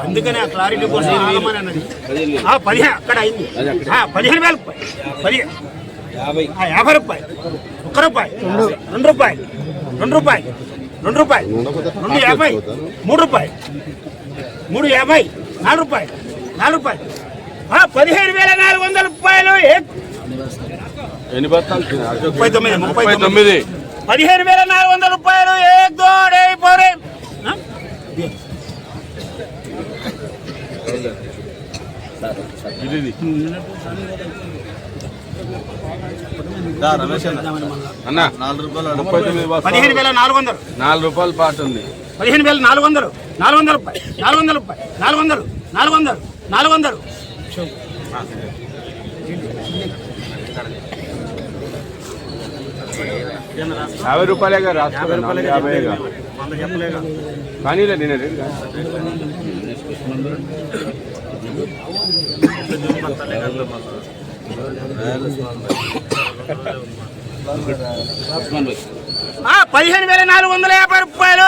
అందుకనే ఆ క్లారిటీ కోసం ఆగమని అన్నది. ఆ, పదిహేను అక్కడ అయింది. పదిహేను వేల రూపాయలు. పదిహేను యాభై రూపాయలు. ఒక్క రూపాయి. రెండు రూపాయలు. రెండు రూపాయలు. రెండు రూపాయలు. రెండు యాభై. మూడు రూపాయలు. మూడు యాభై. నాలుగు రూపాయలు. నాలుగు రూపాయలు. ఆ, పదిహేను వేల నాలుగు వందల రూపాయలు? ముప్పై తొమ్మిది పదిహేను వేల నాలుగు వందల రూపాయలు ఏక్ దో డే పోరే ఆ? ముప్పై తొమ్మిది బస్తాలు పదిహేను వేల నాలుగు వందలు. నాలుగు రూపాయల పాట ఉంది. పదిహేను వేల నాలుగు వందలు. నాలుగు వందల రూపాయలు. నాలుగు వందల రూపాయలు. నాలుగు వందలు. నాలుగు వందలు. నాలుగు వందలు. యాభై రూపాయలేగా రాసుకోవాలి యాభైగా కానీలే నేను ఆ, పదిహేను వేల నాలుగు వందల యాభై రూపాయలు